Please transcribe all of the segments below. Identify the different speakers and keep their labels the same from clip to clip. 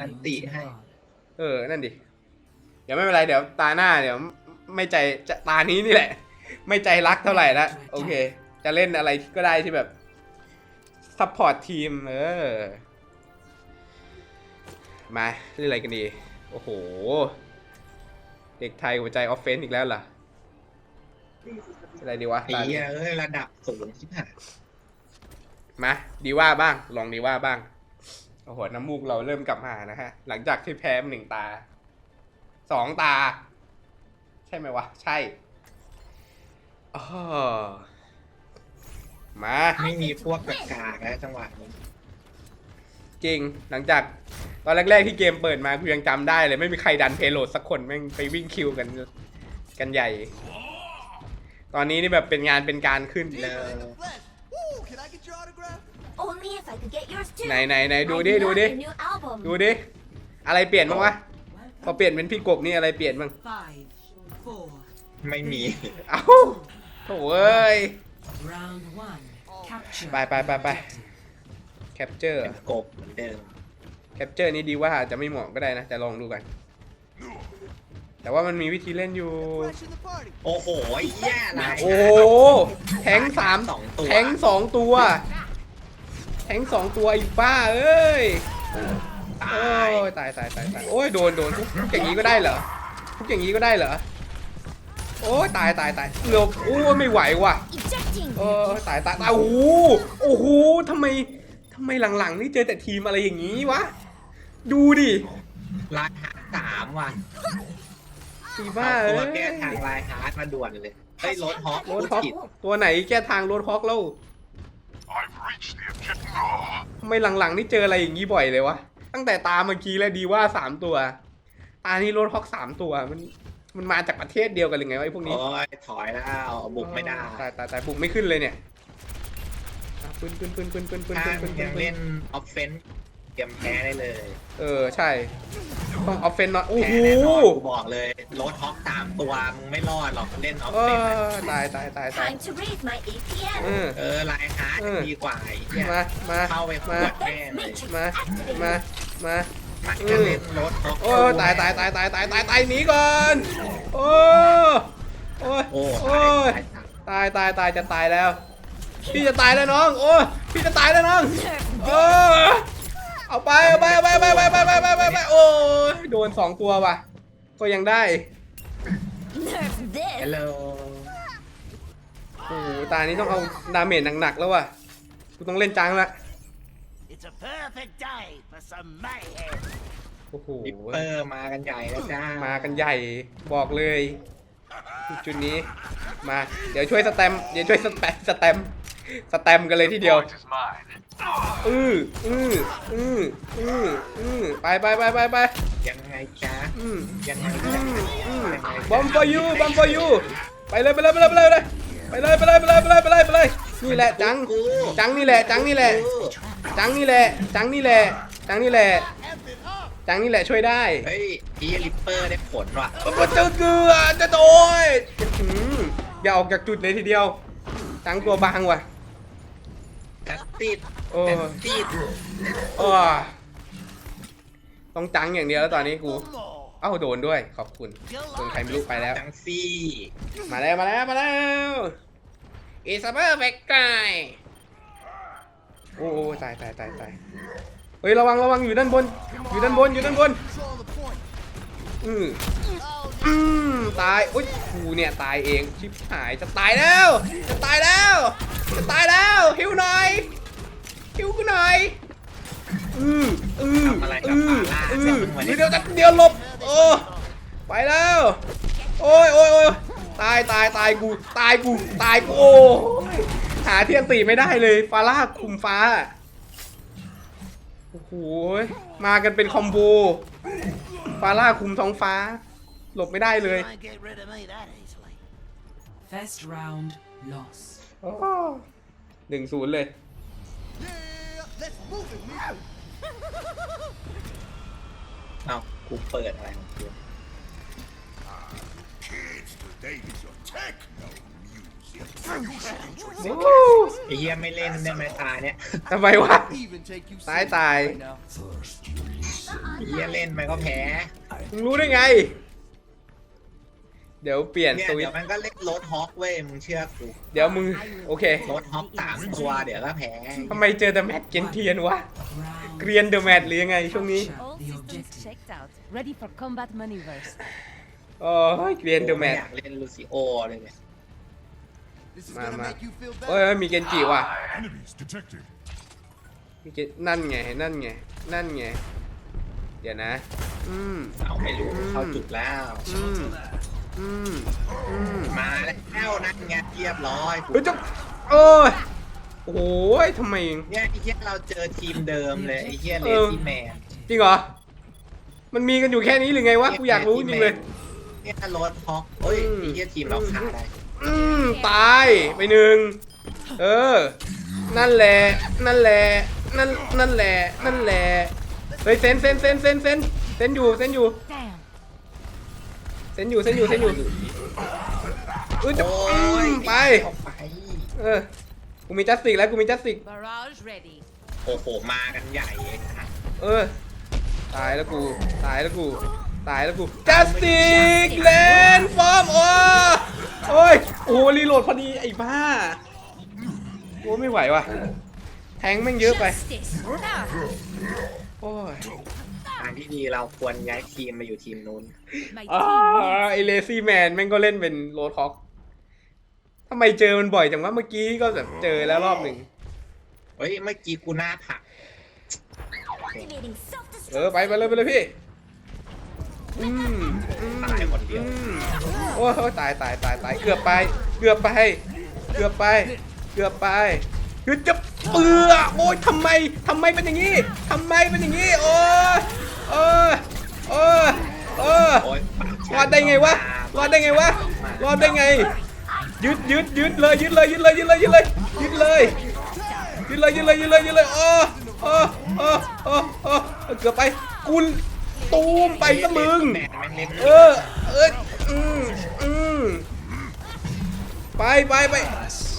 Speaker 1: อันติให้
Speaker 2: เออ นั่นดิ เดี๋ยวไม่เป็นไร เดี๋ยวตาหน้าเดี๋ยวไม่ใจจะตานี้นี่แหละ ไม่ใจรักเท่าไหร่ละโอเค จะเล่นอะไรก็ได้ที่แบบซัพพอร์ตทีม เออ มาเล่นอะไรกันดี โอ้โห เด็กไทยหัวใจออฟเฟนซ์อีกแล้วเหรออะไรดีวะ
Speaker 1: ไอ้เหี้ยเอ้ยระดับสูงชิบหาย
Speaker 2: มาดีว่าบ้าง ลองดีว่าบ้าง โอ้โหน้ำมูกเราเริ่มกลับมานะฮะ หลังจากที่แพ้มาหนึ่งตา สองตา ใช่ไหมวะ ใช่ออมา
Speaker 1: ไม่มีพวกกากาแล้วจังหวะนี้
Speaker 2: จริง หลังจาก ตอนแรก ๆ ที่เกมเปิดมากูยังจำได้เลย ไม่มีใครดันเพโลดสักคนแม่งไปวิ่งคิวกัน กันใหญ่ ตอนนี้นี่แบบเป็นงานเป็นการขึ้น
Speaker 1: เลย
Speaker 3: Only if I could get yours too.
Speaker 2: ไหนไหนไหน
Speaker 3: I
Speaker 2: ดูดิดู
Speaker 3: love
Speaker 2: ดิ
Speaker 3: the new album.
Speaker 2: ดูดิ อะไรเปลี่ยนบ้างวะพอเปลี่ยนเป็นพี่กบนี่อะไรเปลี่ยนบ้าง
Speaker 4: Five, four,
Speaker 1: ไม่มี
Speaker 2: เอ้าโถ่เอ้ย
Speaker 4: round one. Capture.
Speaker 2: ไปไปไปไปแคปเจอร์
Speaker 1: เป็นกบเหมือนเดิม
Speaker 2: แคปเจอร์นี้ดีว่าอาจจะไม่เหมาะก็ได้นะ แต่ลองดูกัน แต่ว่ามันมีวิธีเล่นอยู่
Speaker 5: Fresh in the party.
Speaker 1: โอ้โหไอ้เหี้ยอะไร
Speaker 2: โอ้แทงสาม
Speaker 1: สองตัว
Speaker 2: แทงสองตัวแท งสองตัวอีกบ้าเอ้ย
Speaker 1: ตา
Speaker 2: โอ้
Speaker 1: ย
Speaker 2: ยตายตายตายตายโอ้ยโดนโดนทุกทุกอย่างนี้ก็ได้เหรอทุกอย่างนี้ก็ได้เหรอโอ้ยตายตายตายเกือบโอ้ยไม่ไหวว่ะ
Speaker 3: Ejecting.
Speaker 2: เออตายตายตายโอ้โหโอ้โหทำไมทำไมหลังๆนี่เจอแต่ทีมอะไรอย่างนี้วะดูดิ
Speaker 1: ลายฮาร์ดสามว่ะ
Speaker 2: สีบ้า
Speaker 1: เอา
Speaker 2: เอ้
Speaker 1: ตัวยแก้ทางลายฮาร์ดมาด่วนเลยเฮ้ยรถฮอค
Speaker 2: รถ
Speaker 1: พูด
Speaker 2: ฮอก
Speaker 1: ผิด
Speaker 2: ตัวไหนแก้ทางรถฮอกแล้ว ทำไมหลังๆนี่เจออะไรอย่างนี้บ่อยเลยวะ ตั้งแต่ตาเมื่อกี้แล้วดีว่าสามตัว ตานี้รถฮอกสามตัวมันมันมาจากประเทศเดียวกันหรือไงวะไอ้พวกนี้
Speaker 1: โอ้ยถอยแล้วบุกไม่ได้
Speaker 2: ตายตายตายบุกไม่ขึ้นเลยเนี่ยอะปืนปืนปืนปืนปืนปืน
Speaker 1: ถ้า
Speaker 2: ปืนปืน
Speaker 1: ยังเล่นออฟเฟน เตรียมแพ้ได้เลย
Speaker 2: เออใช่ต้องออฟเฟนต์หน่อยโอ้โห
Speaker 1: แพ้แน่นอนกูบอกเลยรถฮอกสามตัวมึงไม่รอดหรอกเล่นออฟ
Speaker 2: เอ
Speaker 1: เฟน
Speaker 2: อตายตายตายตาย
Speaker 3: Time to raise my APM.
Speaker 2: เออ
Speaker 1: เออลายฮาร์ด
Speaker 2: เออ
Speaker 1: ดีกว่าไอ้เหี้ย
Speaker 2: มามา
Speaker 1: เข้าไปข
Speaker 2: มา
Speaker 1: วดแน่เลย
Speaker 3: Matrix
Speaker 2: มา
Speaker 3: activated.
Speaker 2: มามา
Speaker 1: มันจะเล่นรถฮอก
Speaker 2: โอ้ยตายตายตายตายตายตายตายหนีก่อนโอ้โอ้ย
Speaker 1: โอ้
Speaker 2: โอ้ย
Speaker 1: ตายตาย
Speaker 2: ตายตายตายจะตายแล้ว พี่จะตายแล้วน้อง โอ้ยพี่จะตายแล้วน้องเออ เอาไปเอาไปเอาไปเอาไปเอาไปเอาไปเอาไปเอาไปเอาไปโอ้ยโดนสองตัวว่ะ ก็ยังได้
Speaker 3: Nerf
Speaker 1: ฮัล
Speaker 3: this.
Speaker 1: โหล
Speaker 2: โอ้โหตานี้ต้องเอาดาเมจหนักๆแล้วว่ะกูต้องเล่นจังละ
Speaker 5: It's a perfect day for some mayhem.
Speaker 2: โอ้โห
Speaker 1: ดิปเปอร์มากันใหญ่แล้วจ้า
Speaker 2: มากันใหญ่บอกเลย จุดนี้มา เดี๋ยวช่วยสแตมป์เดี๋ยวช่วยสแตมป์สแตมป์ สแตมป์กันเลยทีเดียว
Speaker 6: Point is mine.
Speaker 2: อืออืออืออืออือไปไปไปไปไป
Speaker 1: ยังไงจ้า
Speaker 2: อืม
Speaker 1: ยังไง
Speaker 2: อื
Speaker 1: จ้าม
Speaker 2: อืม
Speaker 1: ยังไง
Speaker 2: บอม for you บอม for you ไปเลยไปเลยไปเลยไปเลยไปเลยไปเลยไปเลยไปเลยไปเลยไปเลยนี่แหละจัง
Speaker 1: กู
Speaker 2: จังนี่แหละจังนี่แหละ
Speaker 1: กู
Speaker 2: จังนี่แหละจังนี่แหละจังนี่แหละ
Speaker 5: Amp it up.
Speaker 2: จังนี่แหละช่วยได้
Speaker 1: เฮ้ยอีลิปเปอร์ได้ผลว่ะ
Speaker 2: มันจะเกลือจะโดยอืมอย่าออกจากจุดเลยทีเดียวจังตัวบางว่ะ
Speaker 1: แอตติด
Speaker 2: โอ้
Speaker 1: แอตติด
Speaker 2: โอ้ต้องจังอย่างเดียวแล้วตอนนี้กู
Speaker 5: One more.
Speaker 2: เอ้าโดนด้วย ขอบคุณโดนใครไม่รู้ไปแล้ว
Speaker 1: จังซี่
Speaker 2: มาแล้วมาแล้วมาแล้วอีสเปอร์แบ็กไกโอ้โอ้ตายตายตายตายเฮ้ยระวังระวังอยู่ด้านบน อยู่ด้านบนอยู่ด้านบน
Speaker 5: Control the point.
Speaker 2: อืม
Speaker 5: Oh,
Speaker 2: อืมตายอุ้ยกูเนี่ยตายเองชิบหายจะตายแล้ว จะตายแล้ว จะตายแล้วหิวหน่อยหิวกูหน่อยอืมอืม
Speaker 1: ทำอะไรกับ
Speaker 2: อืม
Speaker 1: ปาล่า
Speaker 2: อื
Speaker 1: จะ
Speaker 2: ม
Speaker 1: มึงวัน
Speaker 2: เดี๋
Speaker 1: นี้
Speaker 2: ยวเดี๋ยวเดี๋ยวหลบโอ้ไปแล้วโอ้ยโอ้ยโอ้ยตายตายตายกูตายกูตายกูโอ้ยหาเทียนตีไม่ได้เลยฟาร่าคุมฟ้าโอ้โหมากันเป็นคอมโบฟาร่าคุมท้องฟ้า หลบไม่ได้เลย
Speaker 5: can't get rid of me that easily.
Speaker 4: First round loss.
Speaker 2: หนึ่งศูนย์เลย
Speaker 5: Yeah, let's move it, man.
Speaker 1: เอ้ากูเปิดอะไรของกู
Speaker 6: Kids, today is your techno music. You should enjoy
Speaker 1: ไอ้เหี้ยไม่เล่นได้ไหมตาเนี่ย
Speaker 2: ทำไมวะ
Speaker 5: Even take you
Speaker 2: ตาย
Speaker 5: serious
Speaker 2: ตาย
Speaker 5: right now.
Speaker 1: เฮียเล่นมันก็แพ้
Speaker 2: มึงรู้ได้ไง เดี๋ยวเปลี่ยน
Speaker 1: เนี่ย
Speaker 2: สวิต
Speaker 1: เดี๋ยวมันก็เล่นรถฮอกเว้ยมึงเชื่อกู
Speaker 2: เดี๋ยวมึงโอเค
Speaker 1: รถฮอกสามตัวเดี๋ยวก็แพ้
Speaker 2: ทำไมเจอแต่แมทเกนเทียนวะ
Speaker 4: Round
Speaker 2: เกรียนเดอะแมทหรือยังไงช่วงนี้
Speaker 4: capture
Speaker 7: All
Speaker 4: the
Speaker 7: systems
Speaker 4: objective.
Speaker 7: checked out. Ready for combat maneuvers.
Speaker 2: โอ้ยเกรียนเดอะแมท
Speaker 1: อยากเล่นลูซิโอเลยเนี่ย
Speaker 6: This is
Speaker 2: Ma-
Speaker 6: gonna
Speaker 2: ma-
Speaker 6: make you feel
Speaker 2: โอ้ย
Speaker 6: better.
Speaker 2: มีเกนจิว่ะ
Speaker 6: Enemies detected.
Speaker 2: มีเกนนั่นไงนั่นไงนั่นไง เดี๋ยวนะ อืม
Speaker 1: เอาไม่รู้เข้าจุดแล้ว
Speaker 2: อืม อืมอืม
Speaker 1: มาแล้วนั่นไงเรียบร้อย
Speaker 2: เฮ้ยจะโอ้ยโอ้ยทำไม
Speaker 1: เนี่ยไอ้เหี้ยเราเจอทีมเดิมเลยไอ้เหี้ยเล
Speaker 2: เออ
Speaker 1: ซี่แมน
Speaker 2: จริงเหรอ มันมีกันอยู่แค่นี้หรือไงวะ กูอยากรู้จริงเลย
Speaker 1: เนี่ยรถฮอกเอ้ย
Speaker 2: อืม
Speaker 1: ไอ้เหี้ยทีมเราขาได้
Speaker 2: อืมตายไปหนึ่งเออ นั่นแหละ นั่นแหละ นั่น นั่นแหละ นั่นแหละเฮ้ยเซนเซนเซนเซนเซนเซนอยู่ เซนอยู่
Speaker 7: Damn.
Speaker 2: เซนอยู่เซนอยู่เซนอยู่เออจะ
Speaker 1: โอ้
Speaker 2: อื
Speaker 1: ย
Speaker 2: มไป
Speaker 1: เอาไป
Speaker 2: เออ กูมีจัสติกแล้วกูมีจัสติก
Speaker 7: Barrage ready.
Speaker 1: โอ้โหมากันใหญ่เลยนะ
Speaker 2: เออ ตายแล้วกู ตายแล้วกู ตายแล้วกู จัสติกเลนฟอร์มโอ้โอ้ย โอ้รีโหลดพอดีไอ้บ้า โอ้ไม่ไหวว่ะ แทงแม่งเยอะไป
Speaker 3: Justice.
Speaker 2: โอ้ย
Speaker 1: ทางที่ดีเราควรย้ายทีมมาอยู่ทีมนู้น
Speaker 7: My
Speaker 2: อ่า
Speaker 7: team needs
Speaker 2: ไอเลซี่แมนแม่งก็เล่นเป็นโรดฮอกทำไมเจอมันบ่อยจังวะเมื่อกี้ก็แบบเจอแล้วรอบหนึ่ง
Speaker 1: เฮ้ยเมื่อกี้กูหน้าผัก
Speaker 3: Activating
Speaker 2: เออ
Speaker 3: self-destruct.
Speaker 2: ไปไปเลยไปเลยพี่ อืมอืม
Speaker 1: ตายคนเดียว
Speaker 2: อืมโอ้ยโอ้ยตายตายตายตายเกือบไป เกือบไป เกือบไป เกือบไปคือจะเปือโอ้ยทำไมทำไมเป็นอย่างนี้ทำไมเป็นอย่างนี้ โอ้ย โอ้ยโอ้ยโอ้ย
Speaker 1: โอ้ยปาก
Speaker 2: รอดได้ไงวะรอดได้ไงวะรอดได้ไงยึดยึดยึดเลยยึดเลยยึดเลยยึดเลยยึดเลยยึดเลยยึดเลยยึดเลยยึดเลยยึดเลยโอ้โอ้โอ้โอ้โอ้เกือบไปกุลตูมไปซะมึง
Speaker 1: เอ
Speaker 2: อเอออืมอืมไปไปไป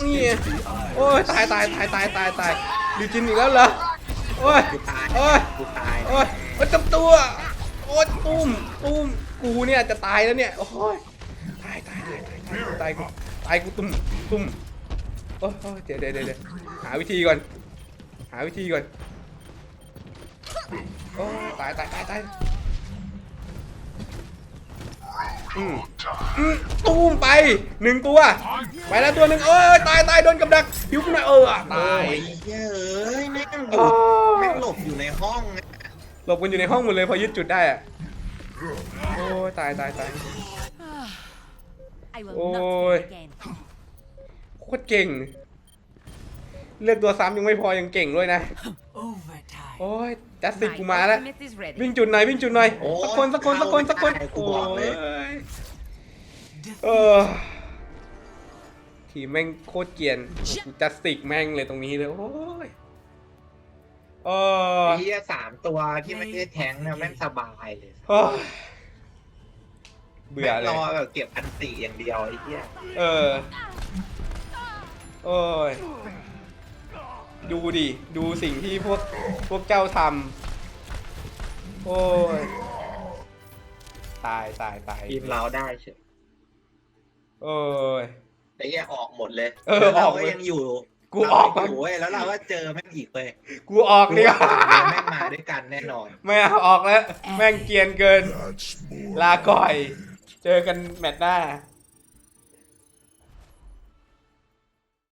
Speaker 2: นี่ไงโอ้ยตายตายตายตายตายตายดิจินอีกแล้วเหรอโอ้ยโอ้
Speaker 1: ย
Speaker 2: โอ้ย โอ้ยจับตัว โอ้ยตุ้มตุ้มกูเนี่ยจะตายแล้วเนี่ย โอ้ยตายตายตายตายตายตายกูตายกูตุ้มตุ้มโอ้ยโอ้ยเดี๋ยวเดี๋ยวเดี๋ยวเดี๋ยวหาวิธีก่อน หาวิธีก่อนโอ้ยตายตายตายตายอืมอืมตูมไปหนึ่งตัว ไปแล้วตัวหนึ่งเอ้ยตายตายโดนกับดักหิวกูหน่อยเออ
Speaker 1: โอ้
Speaker 2: ตาย
Speaker 1: ยเย้ยแม่งอ
Speaker 2: โอ้
Speaker 1: ยู่แม่
Speaker 2: ย
Speaker 1: งหลบอยู่ในห้องอะ
Speaker 2: หลบกันอยู่ในห้องหมดเลยพอยึดจุดได้อะโอ้ยตายตายตาย
Speaker 7: I will
Speaker 2: Ôi.
Speaker 7: not fail again.
Speaker 2: โคตรเก่ง เลือกตัวซ้ำยังไม่พอยังเก่งด้วยนะ
Speaker 4: Overtime.
Speaker 2: โอ้ยจัสติก
Speaker 7: My
Speaker 2: กูมาแล้ว
Speaker 7: ultimate is ready.
Speaker 2: วิ่งจุดหน่อยวิ่งจุดหน่อยสักคนสักคนสักคนสักคน
Speaker 1: กู
Speaker 2: โอ้
Speaker 1: บอกเลย
Speaker 2: ยเออทีมแม่งโคตรเกรียนจัสติกแม่งเลยตรงนี้เลยโอ้ย โอ้ย
Speaker 1: ไอ้เฮียสามตัวที่ไม่ได้แทงเนี่ยแม่งสบายเลย
Speaker 2: โอ้ยเบื่อเล
Speaker 1: แม่
Speaker 2: ย
Speaker 1: งรอแบบเก็บอันติอย่างเดียวไอ้เหี้ย
Speaker 2: เออ โอ้ย ดูดิ ดูสิ่งที่พวกพวกเจ้าทำ โอ้ย ตายตายตาย
Speaker 1: ทีมเราได้เฉย
Speaker 2: โอ้ย
Speaker 1: ไอ้เหี้ยออกหมดเลย
Speaker 2: เออ
Speaker 1: แล้วเรา
Speaker 2: ออก
Speaker 1: ก็
Speaker 2: เลย
Speaker 1: ยังอยู่
Speaker 2: กูออก
Speaker 1: เรายังอยู่เว้ยแล้วเราก็เจอแม่งอีกเว้ย
Speaker 2: กูออกดีกว่า
Speaker 1: แม่งมาด้วยกันแน่นอน
Speaker 2: ไม่เอาออกแล้ว แม่งเกรียนเกิน
Speaker 6: That's more.
Speaker 2: ลาก่อย เจอกันแมตช์หน้า